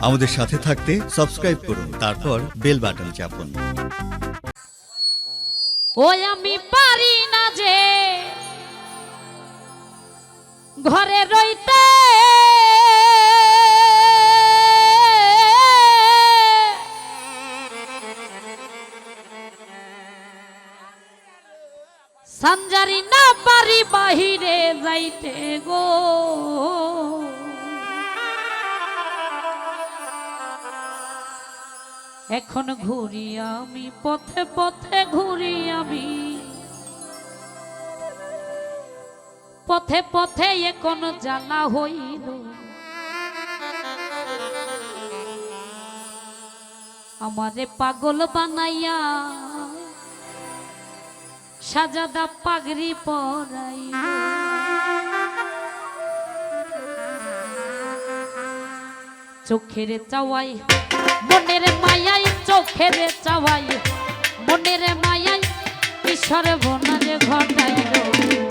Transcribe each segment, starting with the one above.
আমাদের সাথে থাকতে সাবস্ক্রাইব করুন, তারপর বেল বাটন চাপুন। ওই আমি পারি না যে ঘরে রইতে। সঞ্জারি না পারি বাহিরে যাইতে গো। এখন ঘুরি আমি, পথে পথে ঘুরি আমি। পথে পথে এখন জানা হইল। আমারে পাগল বানাইয়া সাজাদা পাগড়ি পরাইল। চোখের চাওয়াই মনের মায়াই চোখের চাওয়াই মনের মায়াই ঈশ্বর বোনারে ঘটাইল।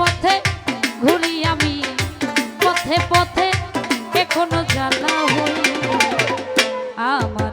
পথে ঘুরি আমি পথে পথে এখনও জানা হই আমার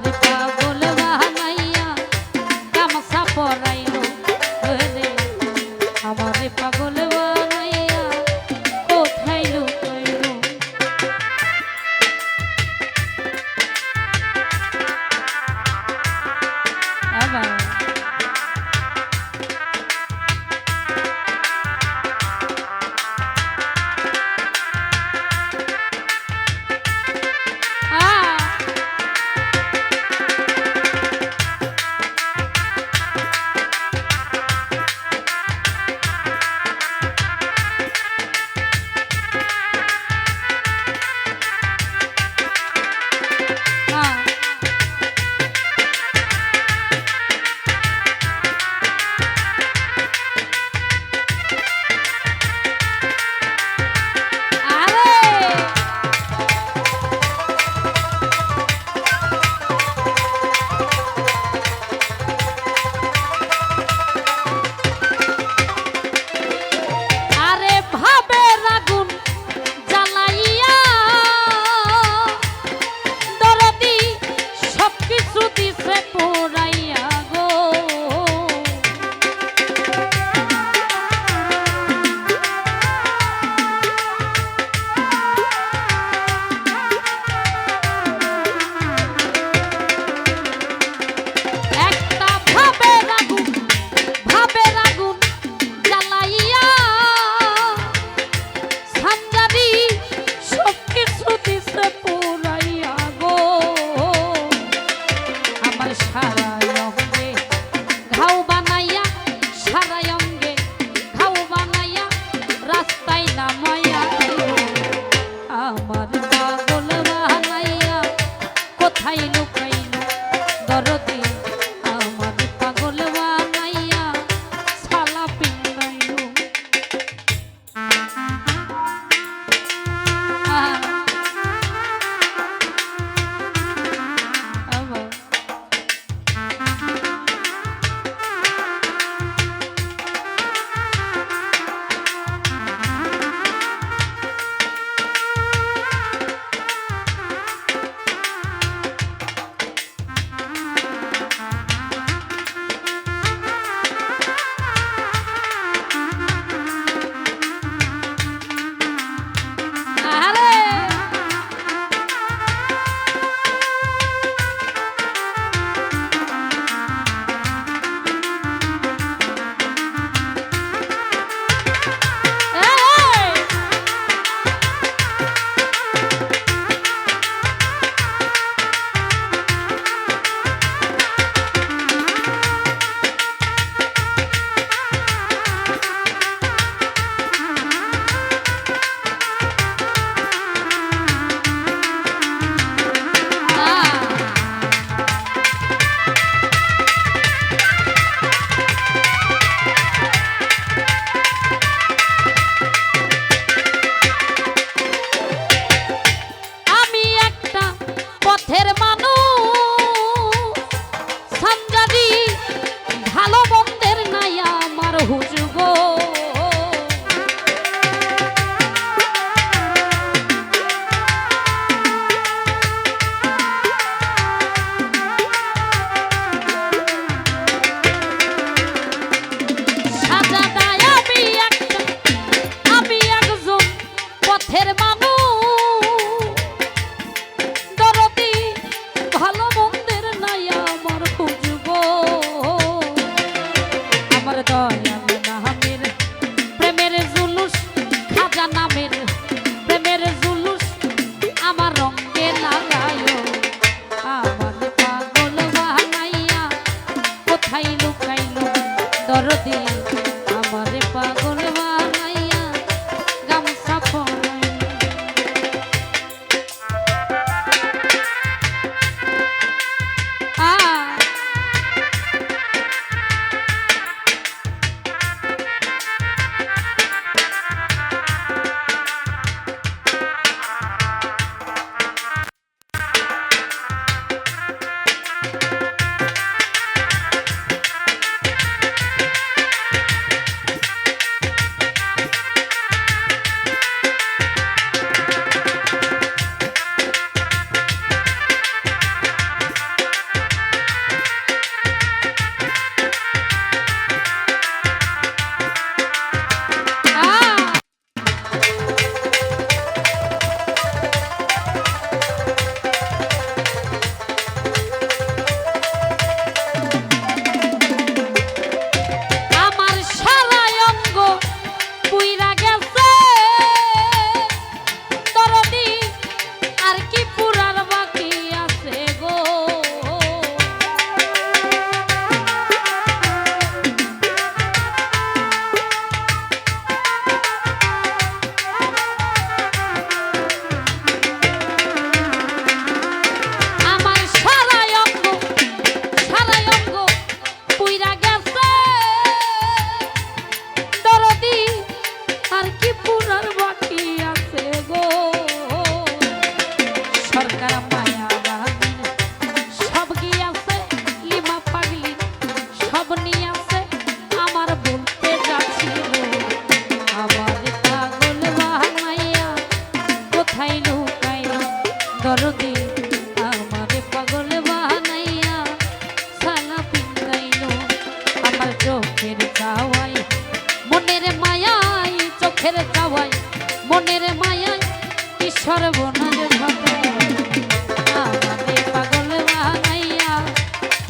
খাজা নামের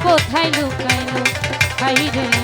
কোথায় লুকাইল? খাই রে।